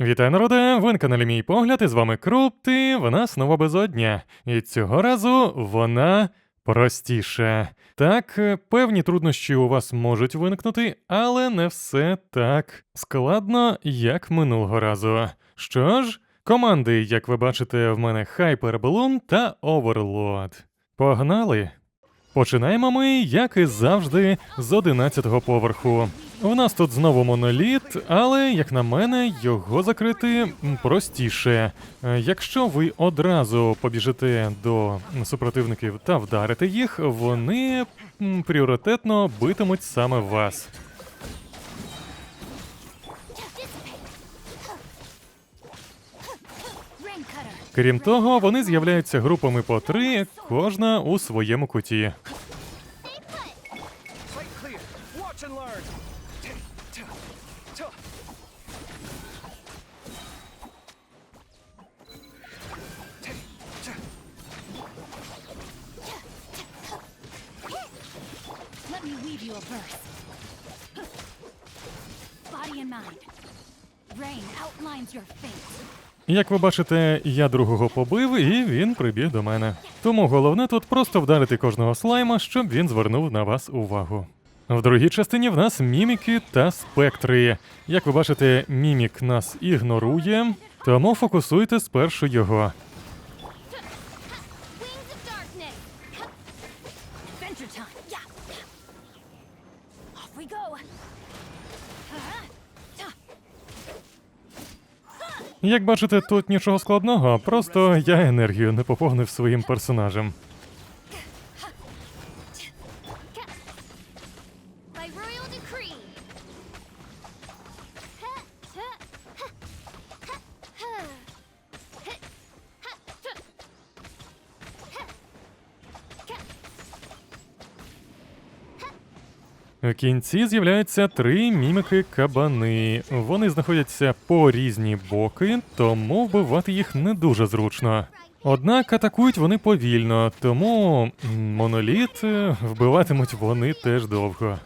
Вітаю, народе! Ви на каналі Мій Погляд, і з вами Крупти, вона знову безодня. І цього разу вона простіша. Так, е, певні труднощі у вас можуть виникнути, але не все так складно, як минулого разу. Що ж, команди, як ви бачите, в мене Hyper Balloon та Overlord. Погнали! Починаємо ми, як і завжди, з 11-го поверху. У нас тут знову моноліт, але, як на мене, його закрити простіше. Е, Якщо ви одразу побіжите до супротивників та вдарите їх, вони пріоритетно битимуть саме вас. Крім того, вони з'являються групами по три, кожна у своєму куті. Як ви бачите, я другого побив, і він прибіг до мене. Тому головне тут просто вдарити кожного слайма, щоб він звернув на вас увагу. В другій частині в нас міміки та спектри. Як ви бачите, мімік нас ігнорує, тому фокусуйте спершу його. Як бачите, тут нічого складного, просто я енергію не поповнив своїм персонажем. В кінці з'являються три міміки кабани. Вони знаходяться по різні боки, тому вбивати їх не дуже зручно. Однак атакують вони повільно, тому моноліт е, вбиватимуть вони теж довго.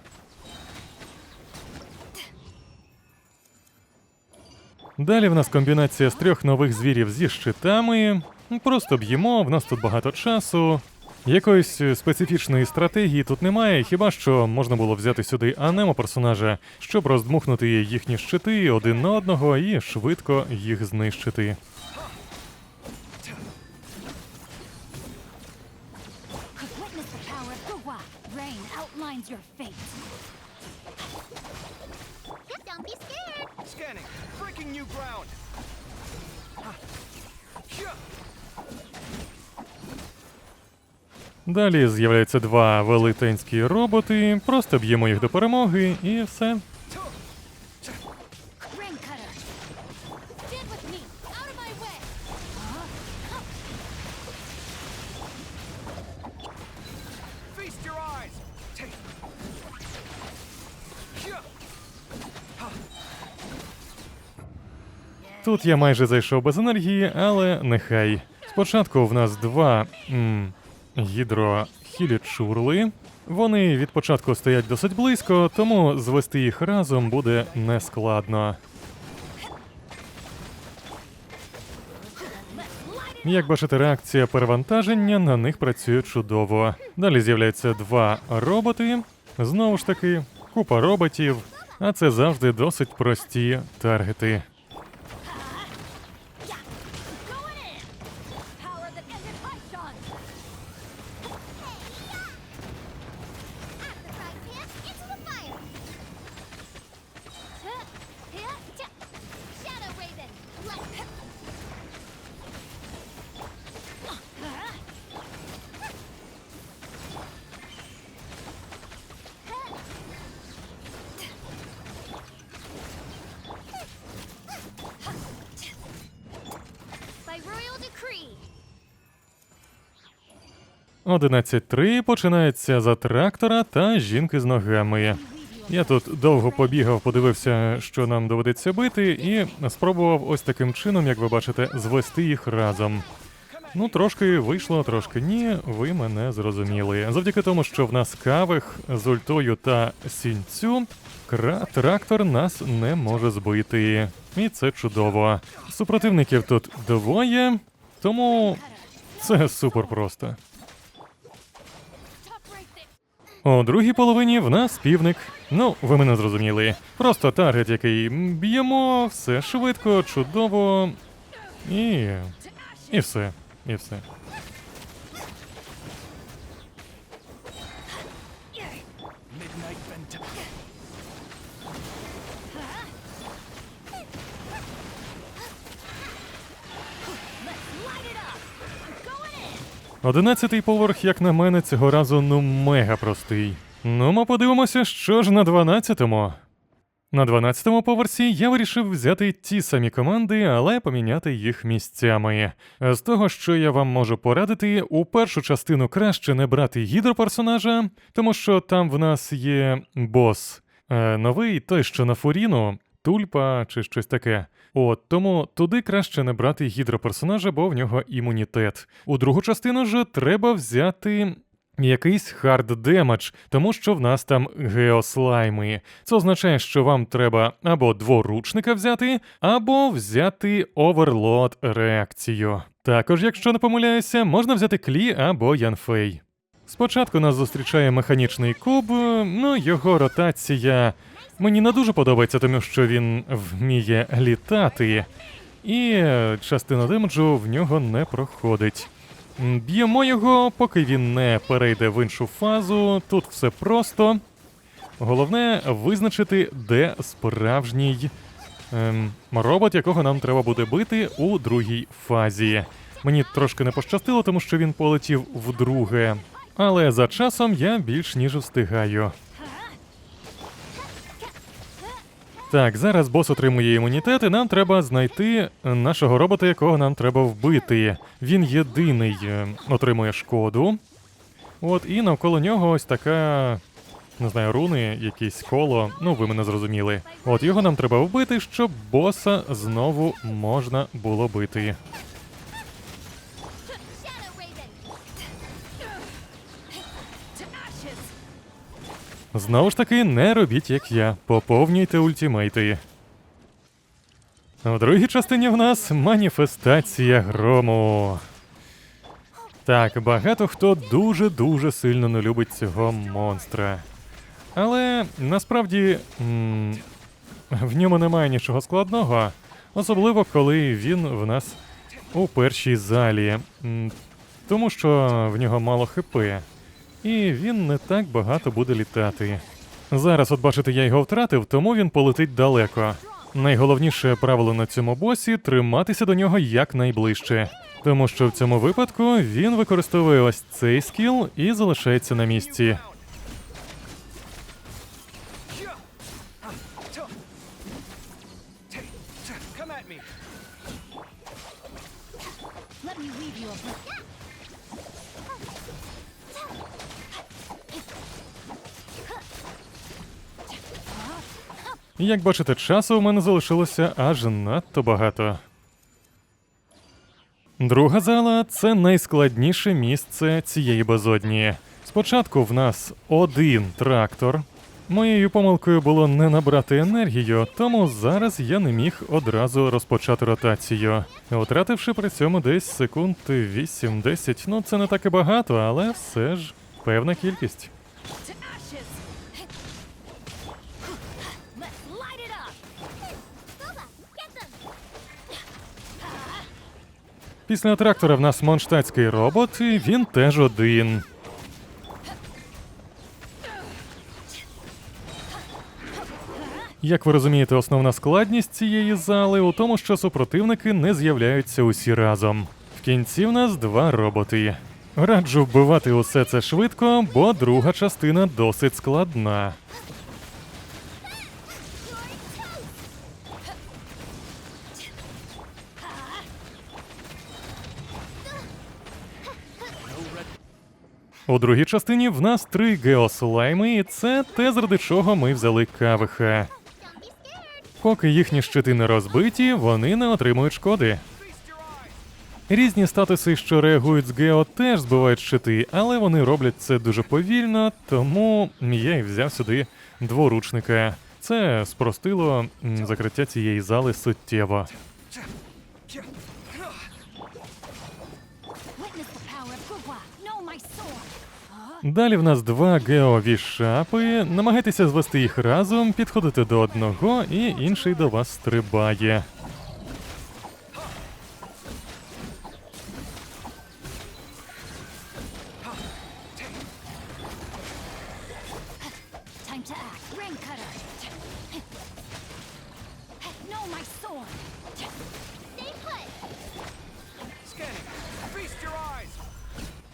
Далі в нас комбінація з трьох нових звірів зі щитами. Просто б'ємо, в нас тут багато часу. Якоїсь е, специфічної стратегії тут немає, хіба що можна було взяти сюди анемо персонажа, щоб роздмухнути їхні щити один на одного і швидко їх знищити. Scanning. Далі з'являються два велетенські роботи, просто б'ємо їх до перемоги і все. Тут я майже зайшов без енергії, але нехай. Спочатку в нас два м, гідрохілічурли. Вони від початку стоять досить близько, тому звести їх разом буде нескладно. Як бачите, реакція перевантаження на них працює чудово. Далі з'являються два роботи. Знову ж таки, купа роботів, а це завжди досить прості таргети. 11.3 починається за трактора та жінки з ногами. Я тут довго побігав, подивився, що нам доведеться бити, і спробував ось таким чином, як ви бачите, звести їх разом. Ну, трошки вийшло, трошки ні. Ви мене зрозуміли. Завдяки тому, що в нас кавих з ультою та сінцю, кра трактор нас не може збити. І це чудово. Супротивників тут двоє, тому це супер просто. У другій половині в нас півник. Ну, ви мене зрозуміли. Просто таргет, який б'ємо, все швидко, чудово. І. І все. І все. Одинадцятий поверх, як на мене, цього разу ну мега простий. Ну, ми подивимося, що ж на дванадцятому. На дванадцятому поверсі я вирішив взяти ті самі команди, але поміняти їх місцями. З того, що я вам можу порадити, у першу частину краще не брати гідроперсонажа, тому що там в нас є бос е, новий, той, що на фуріну, тульпа чи щось таке. От тому туди краще не брати гідроперсонажа, бо в нього імунітет. У другу частину ж треба взяти. Якийсь хард демедж, тому що в нас там геослайми. Це означає, що вам треба або дворучника взяти, або взяти оверлот реакцію. Також, якщо не помиляюся, можна взяти клі або янфей. Спочатку нас зустрічає механічний куб, ну його ротація мені не дуже подобається, тому що він вміє літати, і е, частина демеджу в нього не проходить. Б'ємо його, поки він не перейде в іншу фазу. Тут все просто. Головне визначити, де справжній ем, робот, якого нам треба буде бити у другій фазі. Мені трошки не пощастило, тому що він полетів вдруге. Але за часом я більш ніж встигаю. Так, зараз бос отримує імунітет, і нам треба знайти нашого робота, якого нам треба вбити. Він єдиний е, отримує шкоду. От, і навколо нього ось така. Не знаю, руни, якісь коло, ну ви мене зрозуміли. От його нам треба вбити, щоб боса знову можна було бити. Знову ж таки, не робіть як я. Поповнюйте ультимейти. У другій частині в нас маніфестація грому. Так, багато хто дуже-дуже сильно не любить цього монстра. Але насправді в ньому немає нічого складного, особливо коли він в нас у першій залі. М, Тому що в нього мало хп, і він не так багато буде літати. Зараз, от бачите, я його втратив, тому він полетить далеко. Найголовніше правило на цьому босі триматися до нього якнайближче. Тому що в цьому випадку він використовує ось цей скіл і залишається на місці. Як бачите, часу у мене залишилося аж надто багато. Друга зала це найскладніше місце цієї безодні. Спочатку в нас один трактор. Моєю помилкою було не набрати енергію, тому зараз я не міг одразу розпочати ротацію. Втративши при цьому десь секунд 8-10, ну це не так і багато, але все ж певна кількість. Після трактора в нас монштатський робот, і він теж один. Як ви розумієте, основна складність цієї зали у тому, що супротивники не з'являються усі разом. В кінці в нас два роботи. Раджу вбивати усе це швидко, бо друга частина досить складна. У другій частині в нас три геослайми, і це те, заради чого ми взяли кавиха. Поки їхні щити не розбиті, вони не отримують шкоди. Різні статуси, що реагують з Гео, теж збивають щити, але вони роблять це дуже повільно, тому я і взяв сюди дворучника. Це спростило закриття цієї зали суттєво. Далі в нас два геові шапи. Намагайтеся звести їх разом, підходите до одного, і інший до вас стрибає.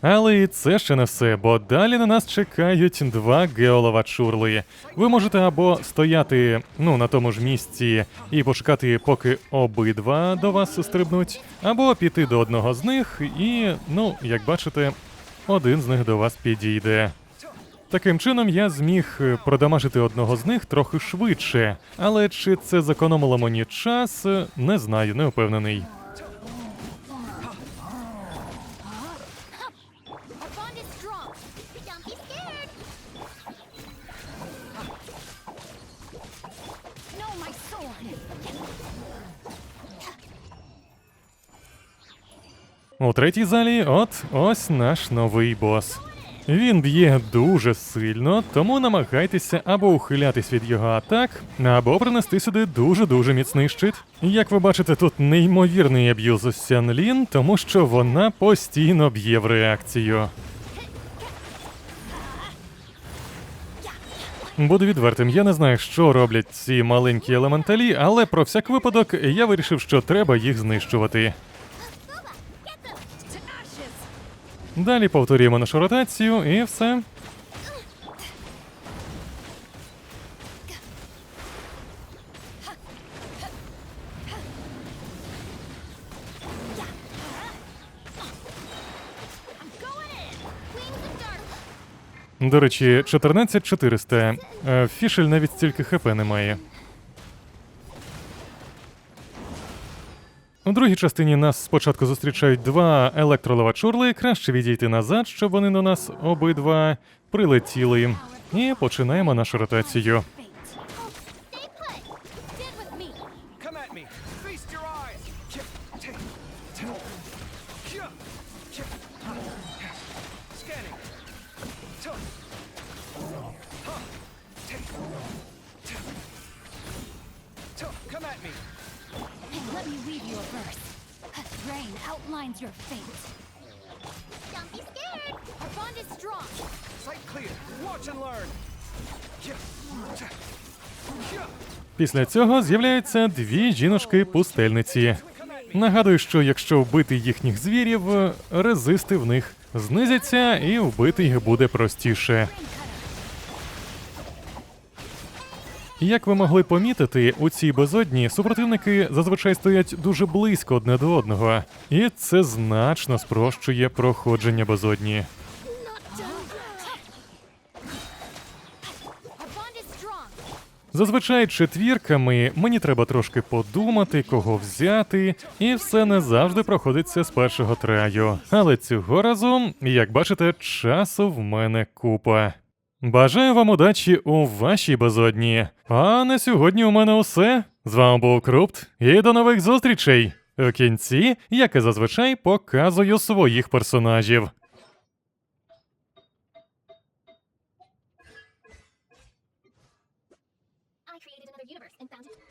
Але і це ще не все, бо далі на нас чекають два геоловачурли. Ви можете або стояти ну на тому ж місці і почекати, поки обидва до вас стрибнуть, або піти до одного з них, і, ну, як бачите, один з них до вас підійде. Таким чином я зміг е, продамажити одного з них трохи швидше, але чи це зекономило мені час, е, не знаю, не впевнений. У третій залі, от ось наш новий бос. Він б'є дуже сильно, тому намагайтеся або ухилятись від його атак, або принести сюди дуже-дуже міцний щит. Як ви бачите, тут неймовірний аб'юз у Сянлін, тому що вона постійно б'є в реакцію. Буду відвертим, я не знаю, що роблять ці маленькі елементалі, але про всяк випадок я вирішив, що треба їх знищувати. Далі повторюємо нашу ротацію і все. До речі, 14400. Е, Фішель навіть стільки хп не У другій частині нас спочатку зустрічають два електролевачурли. Краще відійти назад, щоб вони до нас обидва прилетіли. І починаємо нашу ротацію. Come at me. Feast your eyes. Scanning. Come at me. Let me weave you a verse. Rain outlines your fate. Don't be scared. Our bond is strong. Sight clear. Watch and learn. Після цього з'являються дві жіночки-пустельниці. Нагадую, що якщо вбити їхніх звірів, резисти в них знизяться і вбити їх буде простіше. Як ви могли помітити, у цій безодні супротивники зазвичай стоять дуже близько одне до одного, і це значно спрощує проходження безодні. Зазвичай четвірками мені треба трошки подумати, кого взяти, і все не завжди проходиться з першого траю. Але цього разу, як бачите, часу в мене купа. Бажаю вам удачі у вашій безодні. А на сьогодні у мене усе. З вами був Крупт і до нових зустрічей. у кінці, як і зазвичай, показую своїх персонажів. I created another universe and found it.